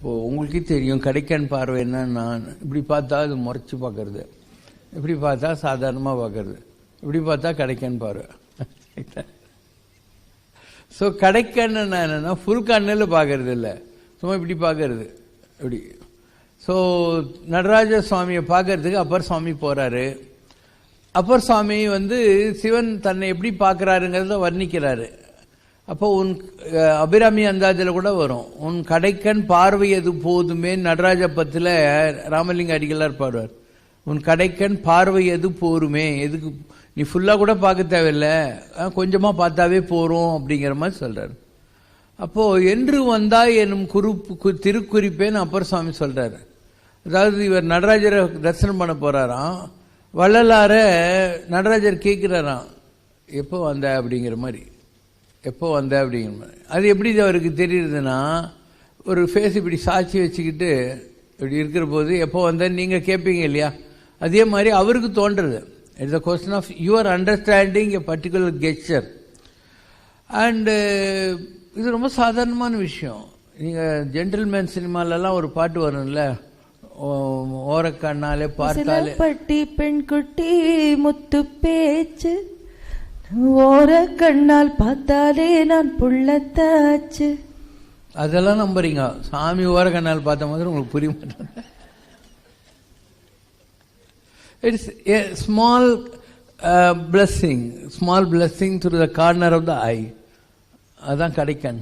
இப்போது உங்களுக்கே தெரியும் கடைக்கன் பார்வை என்னன்னா இப்படி பார்த்தா அது முறைச்சி பார்க்கறது. இப்படி பார்த்தா சாதாரணமாக பார்க்கறது. இப்படி பார்த்தா கடைக்கன் பார்வை. ஸோ கடைக்கண்ணு என்னன்னா ஃபுல் கண்ணில் பார்க்கறது இல்லை. சும்மா இப்படி பார்க்கறது. இப்படி. ஸோ நடராஜ சுவாமியை பார்க்கறதுக்கு அப்பர் சுவாமி போகிறாரு அப்பர் சுவாமி வந்து சிவன் தன்னை எப்படி பார்க்குறாருங்கிறத வர்ணிக்கிறாரு. அப்போ உன் அபிராமி அந்தாஜில் கூட வரும். உன் கடைக்கண் பார்வை எது போதுமே நடராஜ பத்தில் ராமலிங்க அடிகளார் பாடுவார் உன் கடைக்கண் பார்வை எது போருமே எதுக்கு நீ ஃபுல்லாக கூட பார்க்க தேவையில்ல. கொஞ்சமாக பார்த்தாவே போகிறோம் அப்படிங்கிற மாதிரி சொல்கிறார் அப்போது என்று வந்தாய் எனும் குறிப்பு கு- திருக்குறிப்பேன்னு அப்பர் சுவாமி சொல்கிறார் அதாவது இவர் நடராஜரை தரிசனம் பண்ண போறாராம். வள்ளலார நடராஜர் கேட்குறாராம். எப்போ வந்த அப்படிங்கிற மாதிரி. எப்போ வந்த அப்படிங்கிற மாதிரி அது எப்படி அவருக்கு தெரியுதுன்னா ஒரு ஃபேஸ் இப்படி சாட்சி வச்சுக்கிட்டு இப்படி இருக்கிற போது எப்போ வந்த நீங்க கேட்பீங்க இல்லையா? அதே மாதிரி அவருக்கு தோன்றுறது. It's a question of your understanding a particular gesture and இது ரொம்ப சாதாரணமான விஷயம். நீங்கள் ஜென்டில்மேன் சினிமாலெல்லாம் ஒரு பாட்டு வரும்ல? ஓரக்கண்ணாலே பார்த்தாலே. சிலப்பட்டி பெண்குட்டி முத்து பேச்சு. ஓர கண்ணால் பார்த்தாலே நான் புள்ளத்தாச்சு. அதெல்லாம் நம்புறீங்க. சாமி ஓரக்கண்ணால் பார்த்த மாதிரி உங்களுக்கு புரிய மாட்டாங்க it's a small blessing small blessing through the corner of the eye அதான் கிடைக்கன்